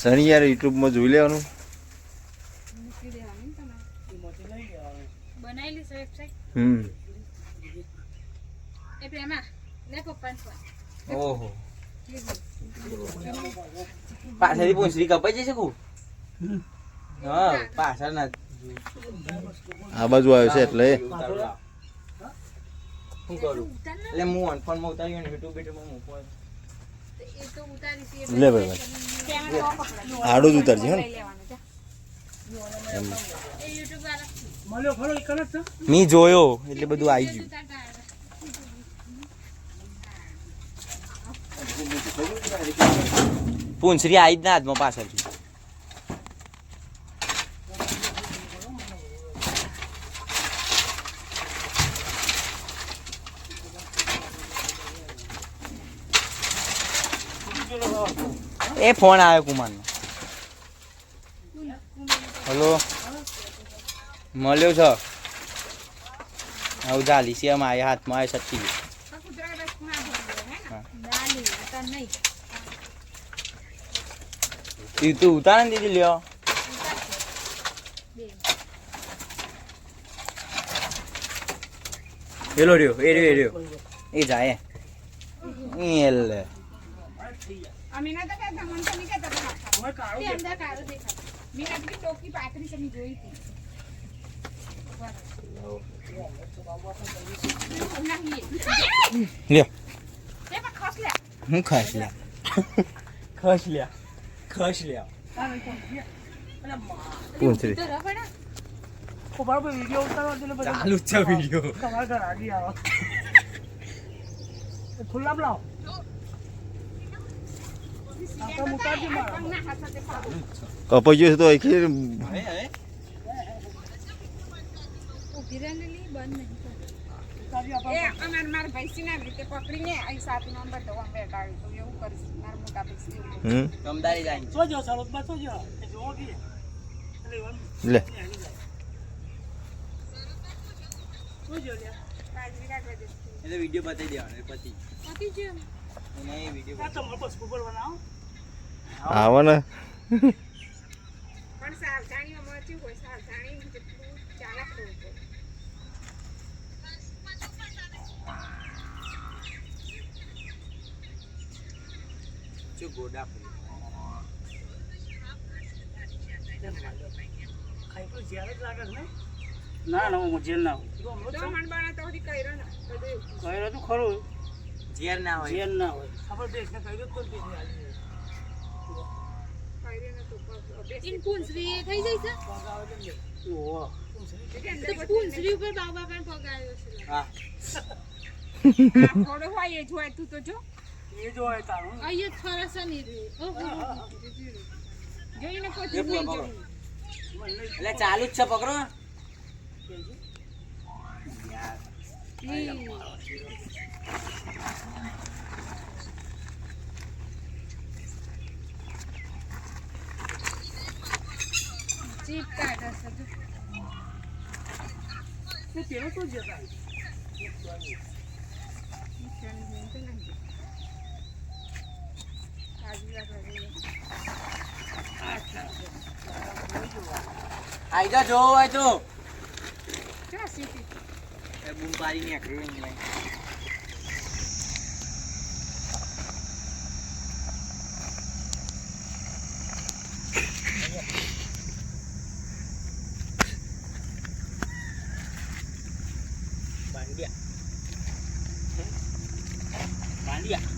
શનિ યાર યુટ્યુબમાં જોઈ લેવાનું. હમ. ઓહો. પાછળથી પૂંછડી કપાઈ જશે કુ? હા પાછળ ના આ બાજુ આવ્યો છે એટલે. શું કરું? એટલે હું અનફોનમાં ઉતાર્યો યુટ્યુબ યુટ્યુબમાં મૂકવા લે ભાઈ ભાઈ. આડું જ ઉતારજે, હે મી જોયો, એટલે બધું આવી ગયું. પૂંછરી આવી જ ના હાથમાં પાછળથી. એ ફોન આવ્યો કુમારનો. હલો? મળ્યો છો? હવે છે એમ આવ્યા હાથમાં આવ્યો સચ્ચી ઉતાર નહીં. તું ઉતાર ને દીધી લ્યો. એલો રહ્યો એ રહ્યો એ રહ્યો. એ જાય. એલે અમે નતા કહેતા, મને તો નહીં કહેતા બધા. હવે કાળું તે અંદર કાળો દેખાતો. મેં આપણી ટોકી પાથરી છે, મેં જોઈ હતી. લે. હું ખસ લે. ખસ લે. ખસ તો દે ને બધા. ચાલુ છે વીડિયો લાવો. કપાઈ ગયો છે તો ને લી, એટલે વીડિયો બતાવી દેવાનો પતિ પતિ ગયું. નહીં એ આ વીડિયો તમારે બસ ઉપર બનાવો આવો ને પણ સાવધાનીમાં મચ્યું હોય સાવધાની જેટલું ચાલક થવું પડે શું ગોડા ખાઈ તો જ્યારે જ લાગે છે ને? ના ના હું જેલ ના હોય. તો ને ખરું. જેલ ના હોય. જેલ ના હોય. આપણે દેશને કહ્યું તો દેશ આવી કર્યું નતું પગ- ઇન પૂંછડી થઈ જાય છે? ઓહો તો પૂંછડી ઉપર બાબા પણ પગ છે. હા. થોડો હોય એ તું તો જો. એ જો તારું. અહીંયા ફરસ નહીં રહ્યું ઓહો જોઈને. જોયું. એટલે ચાલુ જ છે પકડો. છે જો. તે પેલો તો જતા. આઈ જા જોવો હોય તો ક્યાં સીટી? એ બૂમ પાડી નીકળ્યું 蛮厉害。